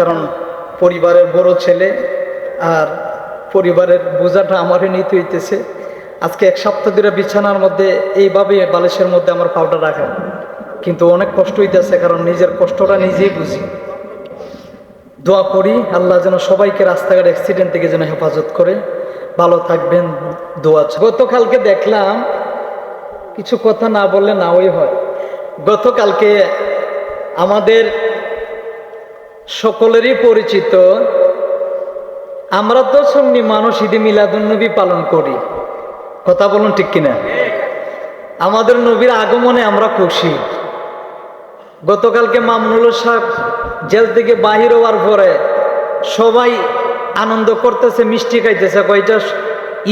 কারণ পরিবারের বড় ছেলে আর পরিবারের বোঝাটা আমারই নিতে হইতেছে। আজকে এক সপ্তাহ ধরে বিছানার মধ্যে এইভাবে বালিশের মধ্যে আমার পাউডার রাখা। কিন্তু অনেক কষ্ট হইতেছে কারণ নিজের কষ্টটা নিজেই বুঝি। দোয়া করি আল্লাহ যেন সবাইকে রাস্তাঘাট অ্যাক্সিডেন্ট থেকে যেন হেফাজত করে। ভালো থাকবেন, দোয়া গতকালকে দেখলাম, কিছু কথা না বললে না ওই হয়। গতকালকে আমাদের সকলেরই পরিচিত। আমরা তো সন্নি মানুষ, ঈদে মিলাদুন্নবী পালন করি। কথা বলুন ঠিক কিনা? আমাদের নবীর আগমনে আমরা খুশি। গতকালকে মামনুল সাহেব জেল থেকে বাহির হওয়ার পরে সবাই আনন্দ করতেছে, মিষ্টি খাইতেছে, কয়টা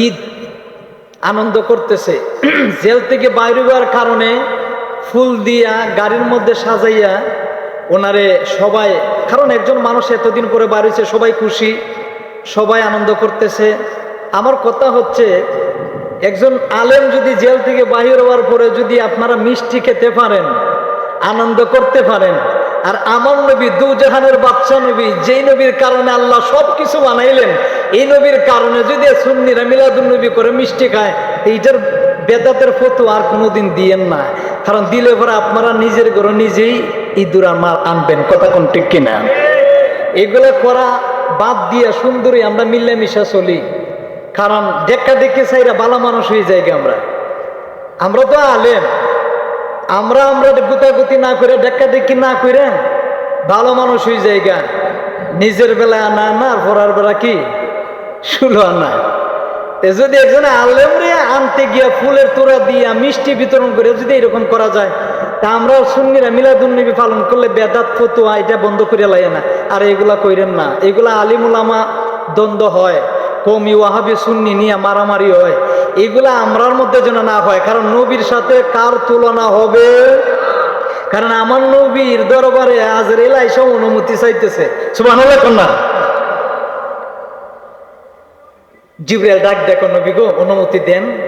ঈদ আনন্দ করতেছে। জেল থেকে বাইরে হওয়ার কারণে ফুল দিয়া, গাড়ির মধ্যে সাজাইয়া ওনারে সবাই, কারণ একজন মানুষ এতদিন পরে বাড়িছে সবাই খুশি, সবাই আনন্দ করতেছে। আমার কথা হচ্ছে, একজন আলেম যদি জেল থেকে বাহির হওয়ার পরে যদি আপনারা মিষ্টি খেতে পারেন, আনন্দ করতে পারেন, আর আমার নবী দু জাহানের বাচ্চা নবী, যেই নবীর কারণে আল্লাহ সব কিছু বানাইলেন, এই নবীর কারণে যদি সুন্নিরা মিলাদুল নবী করে মিষ্টি খায়, এইটার বেদাতের ফটো আর কোনোদিন দিয়েন না। কারণ দিলে পরে আপনারা নিজের ঘরে নিজেই ইঁদুর আমার আনবেন, কথা কোন ঠিক কিনা? এগুলো করা বাদ দিয়ে সুন্দরী আমরা মিল্লামিশা চলি। কারণ দেখা দেখে চাইরা বালা মানুষ হয়ে যাই আমরা। আমরা তো আলেম। আমরা আমরা গুতাগুতি না করে, দেখা দেখি না করে ভালো মানুষ হয়ে জায়গা নিজের বেলায় আনা আনা, আর পড়ার বেলা কি? শুলো আনা। যদি একজন আলেম রে আনতে গিয়া ফুলের তোড়া দিয়া মিষ্টি বিতরণ করে যদি এরকম করা যায় তা আমরাও সুন্নিরা মিলাদুন্নবী পালন করলে বেদাত, ফতুয়া এটা বন্ধ করে লাগে না। আর এগুলা কইরেন না। এগুলা আলিমুলামা দ্বন্দ্ব হয়। কমি ওয়াহাবি সুন্নি নিয়ে মারামারি হয়। এগুলা আমরার মধ্যে যেন না হয়। কারণ নবীর সাথে কার তুলনা হবে? কারণ আমার নবীর দরবারে আজরেল আইসা অনুমতি চাইতেছে। না। জিব্রাইল ডাক দেখো নবী গো, অনুমতি দেন।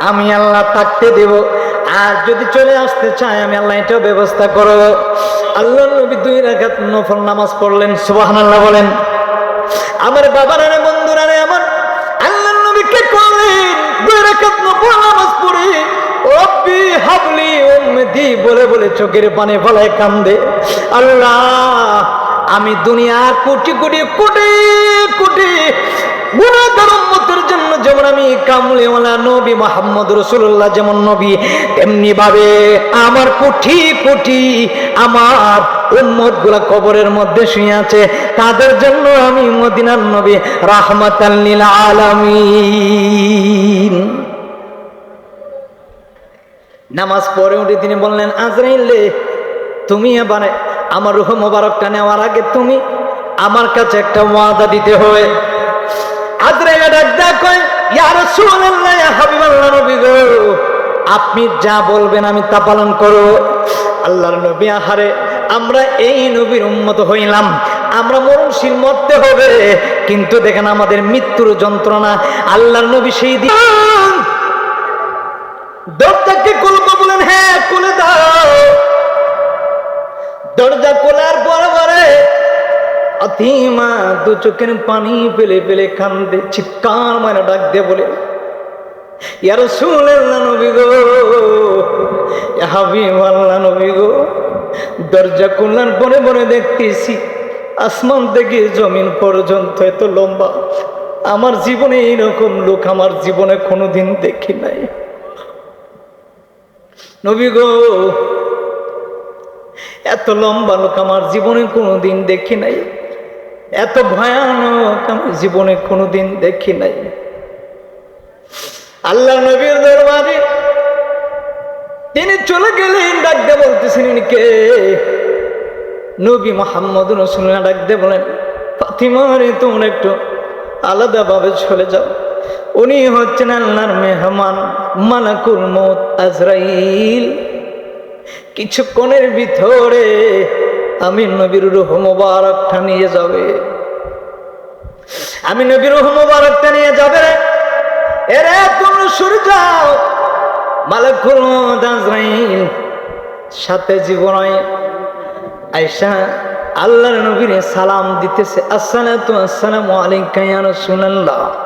আমি আল্লাহ থাকতে দেব। আর যদি চলে আসতে চায়, আমি আল্লাহ এটাও ব্যবস্থা করব। আল্লাহ নবী দুই রাখাত নফল নামাজ পড়লেন সুবাহান আল্লাহ বলেন। আমার বাবার আরে, বন্ধুরা রে আমার আল্লাহ নবীকে করলেন? দুই রাকাত নফল নামাজ পড়ে রব্বি হাবলি উম্মতি, বলে বলে চোখের পানে ফলায় কান্দে। আল্লাহ, আমি দুনিয়ার কোটি কোটি কোটি কোটি কবরের মধ্যে তাদের জন্য আমি মদিনার নবী আলামিন। নামাজ পড়ে উঠে তিনি বললেন, আজরাইলে তুমি এবার আমার রুহ মোবারকটা নেওয়ার আগে তুমি আমার কাছে একটা ওয়াদা দিতে আজরাইলে আপনি যা বলবেন আমি তা পালন করব আল্লাহর নবী, আহারে, আমরা এই নবীর উম্মত হইলাম। আমরা মরণশীল মরতে হবে। কিন্তু দেখেন আমাদের মৃত্যুর যন্ত্রণা, আল্লাহর নবী সেই দিন দরজাকে খুলবো বলেন হ্যাঁ খুলে দাও। দরজা খোলার পরে অতিমা দু চোখের পানি পেলে পেলে কান্দে, চিৎকার মানে ডাক দিয়ে বলে ইয়ার শুনলেন না নবী গো হাবিব আল্লাহ নবী গো, দরজা খুললার পরে পরে দেখতেছি আসমান থেকে জমিন পর্যন্ত এত লম্বা। আমার জীবনে এইরকম লোক আমার জীবনে কোনোদিন দেখি নাই। নবী গো, এত লম্বা লোক আমার জীবনে কোনোদিন দেখি নাই। এত ভয়ানক আমি জীবনে কোনোদিন দেখি নাই। আল্লাহ নবীর দরবারে তিনি চলে গেলেন, ডাকতে বলতেছেন কে? নবী মোহাম্মদ রসুল্লাহ ডাক দিয়ে বলেন, ফাতিমা রে, তোমরা একটু আলাদাভাবে চলে যাও। উনি হচ্ছেন আল্লাহর মেহমান, মালাকুল মত আজরাইল। কিছুক্ষণের ভিতরে আমি নবীর রুহ মোবারকটা নিয়ে যাবে। আমি নবীর রুহ মোবারকটা নিয়ে যাবে। এরে তোমরা শুরু যাও। মালাকুল মত আজরাইল। সাথে জীবনায় আয়সা আল্লাহর নবীর সালাম দিতেছে। আসসালাতু আসসালামু আলাইকা ইয়া রাসূলুল্লাহ।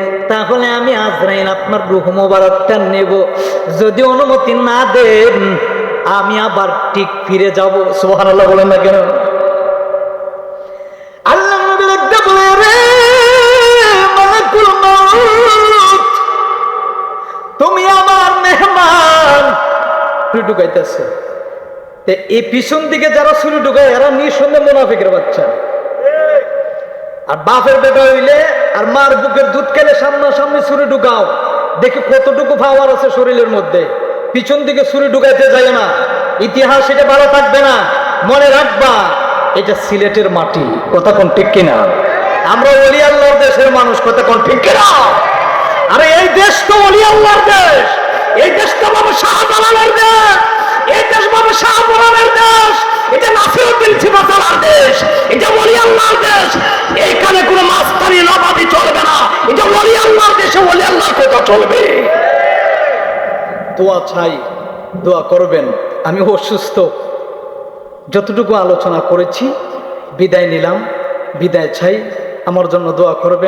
তাহলে আমি আজরাইল আপনার রুহ মোবারকটা নেব। যদি অনুমতি না দেন, আমি আবার ঠিক ফিরে যাব। সুবহানাল্লাহ বলেন না কেন? আল্লাহ নবী ডাকতে বলে রে তুমি আমার মেহমান। ছুরি ঢুকাইতেছে। এই পিছন দিকে যারা ছুরি ঢুকায়, এরা নিঃসন্দেহ মোনাফিকের বাচ্চা। আর বাপের বেটা হইলে আর মার বুকের দুধ খেলে সামনাসামনি ছুরি ঢুকাও। দেখি কতটুকু পাওয়ার আছে শরীরের মধ্যে। পিছন দিকে ছুরি ঢুকাইতে যায় না। ইতিহাস এটা ভালো থাকবে না। মনে রাখবা, এটা সিলেটের মাটি। কথা কোন ঠিক কিনা? আমরা অলি দেশের মানুষ, কথা কোন ঠিক কিনা? আরে এই দেশ তো অলি দেশ। এই দেশ তো বাবা শাহজালালের দেশ। এই দেশ বাবা শাহজালালের দেশ। এটা দেশ, এটা অলি আল্লাহর দেশ। এইখানে কোনো মাস্তানি নবাবি চলবে না। এটা অলি আল্লাহর দেশে কথা চলবে। দোয়া চাই, দোয়া করবেন। আমি অসুস্থ। যতটুকু আলোচনা করেছি, বিদায় নিলাম। বিদায় চাই। আমার জন্য দোয়া করবেন।